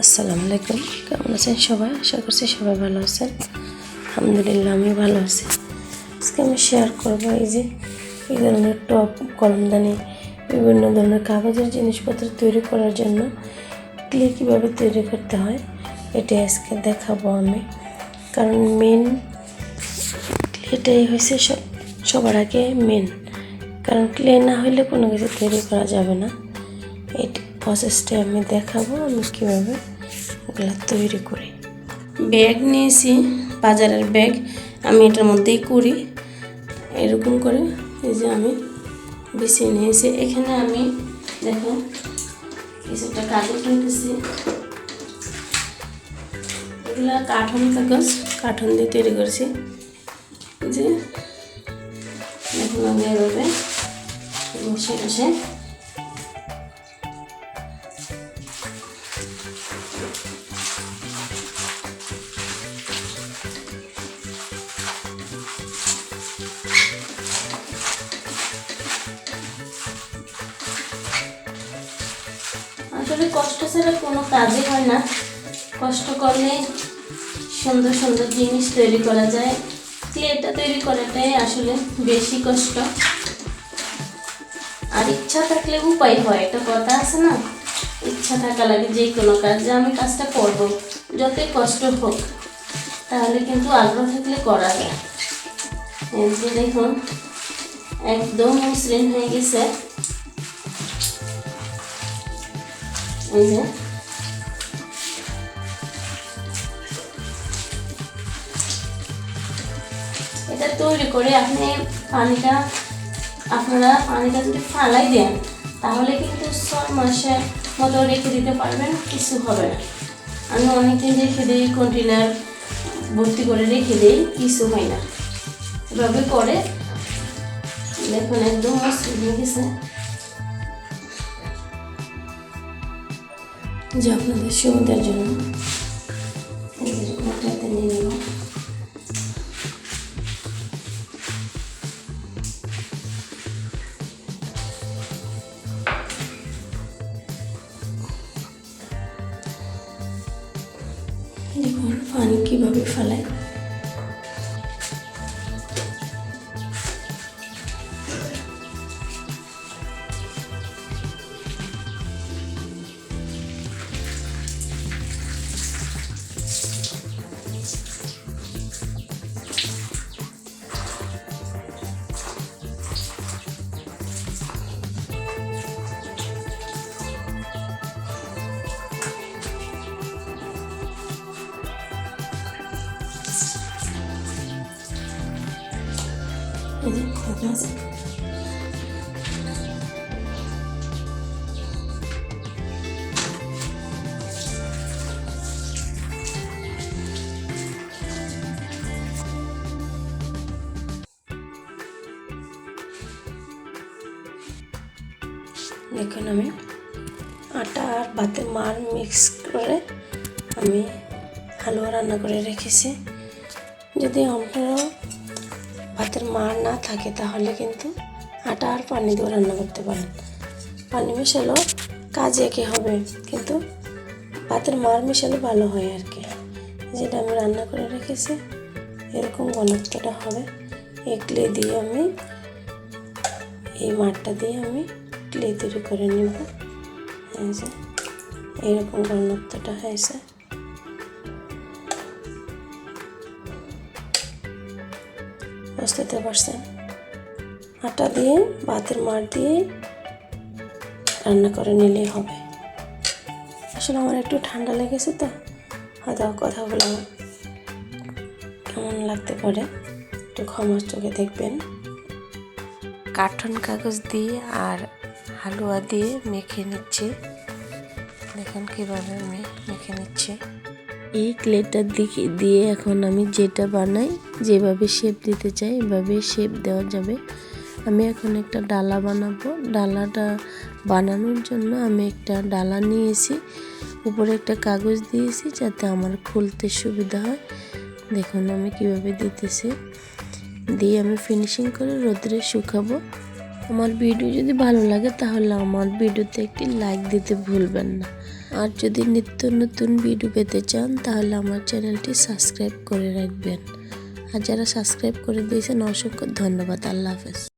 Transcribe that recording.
আসসালামু আলাইকুম। কেমন আছেন সবাই? আশা করছি সবাই ভালো আছেন। আলহামদুলিল্লাহ আমি ভালো আছি। আজকে আমি শেয়ার করব এই যে, এই ধরনের টপ কলমদানি বিভিন্ন ধরনের কাগজের জিনিসপত্র তৈরি করার জন্য ক্লে কীভাবে তৈরি করতে হয় এটা আজকে দেখাবো আমি। কারণ মেন ক্লেটাই হয়েছে সব, সবার আগে মেন কারণ ক্লে না হলে কোনো কিছু তৈরি করা যাবে না। প্রসেসটা আমি দেখাবো আমি কীভাবে ওগুলো তৈরি করি। ব্যাগ নিয়েছি, বাজারের ব্যাগ, আমি এটার মধ্যেই করি এরকম করে এই যে আমি বেছে নিয়েছি। এখানে আমি দেখুন কিছুটা কাগজ নিতেছি। এগুলা কার্টন কাগজ, কার্টন দিয়ে তৈরি করেছি। যে দেখুন আমি এভাবে বসে বসে আসলে কষ্ট ছাড়া কোনো কাজই হয় না। কষ্ট করলে সুন্দর সুন্দর জিনিস তৈরি করা যায়। ক্লেটা তৈরি করাটাই আসলে বেশি কষ্ট। আর ইচ্ছা থাকলে উপায় হয়, একটা কথা আছে না? ইচ্ছা থাকা লাগে যে কোনো কাজ, যে আমি কাজটা করব, যতই কষ্ট হোক, তাহলে কিন্তু আগ্রহ থাকলে করা যায়। এই যে দেখুন, একদম মসৃণ হয়ে গেছে। এটা তৈরি করে আপনি পানিটা, আপনারা পানিটা যদি ফালাই দেন, তাহলে কিন্তু ছয় মাসের মতো রেখে দিতে পারবেন, কিছু হবে না। আমি অনেকদিন রেখে দিই কন্টেনার ভর্তি করে রেখে দিই, কিছু হয় না। এভাবে করে। দেখুন, একদম মসৃণ গেছে। যে আপনাদের সুবিধার জন্য এই যে একটাতে নিয়ে নেব দেখুন পানি কীভাবে ফেলায় দেখুন আমি আটা আর ভাতের মার মিক্স করে আমি হালুয়া রান্না করে রেখেছি। যদি আপনারা ভাতের মার না থাকে, তাহলে কিন্তু আটা আর পানি দিয়ে রান্না করতে পারেন। পানি মেশালেও কাজ একই হবে, কিন্তু ভাতের মার মেশালে ভালো হয় আর কি। যেটা আমি রান্না করে রেখেছি, এরকম ঘনত্বটা হবে। এই ক্লে দিয়ে আমি, এই মাঠটা দিয়ে আমি ক্লে তৈরি করে নেব। এরকম ঘনত্বটা হয়েছে। বুঝতে পারছেন। আটা দিয়ে, ভাতের মার দিয়ে রান্না করে নিলেই হবে। আসলে আমার একটু ঠান্ডা লেগেছে তো, হয়তো কথাগুলো কেমন লাগতে পারে? একটু ক্ষমার চোখে দেখবেন। কার্টন কাগজ দিয়ে আর হালুয়া দিয়ে মেখে নিচ্ছি। দেখুন কীভাবে আমি মেখে নিচ্ছি। এই ক্লেটার দিকে, দিয়ে এখন আমি যেটা বানাই, যেভাবে শেপ দিতে চাই, এভাবে শেপ দেওয়া যাবে। আমি এখন একটা ডালা বানাবো। ডালাটা বানানোর জন্য আমি একটা ডালা নিয়েছি। উপরে একটা কাগজ দিয়েছি যাতে আমার খুলতে সুবিধা হয়। দেখুন আমি কীভাবে দিতেছি। দিয়ে আমি ফিনিশিং করে রোদ্রে শুকাবো। আমার ভিডিও যদি ভালো লাগে তাহলে আমার ভিডিওতে একটি লাইক দিতে ভুলবেন না। আর যদি নিত্য নতুন ভিডিও পেতে চান, তাহলে আমার চ্যানেলটি সাবস্ক্রাইব করে রাখবেন। আর যারা সাবস্ক্রাইব করে দিয়েছেন, অসংখ্য ধন্যবাদ। আল্লাহ হাফেজ।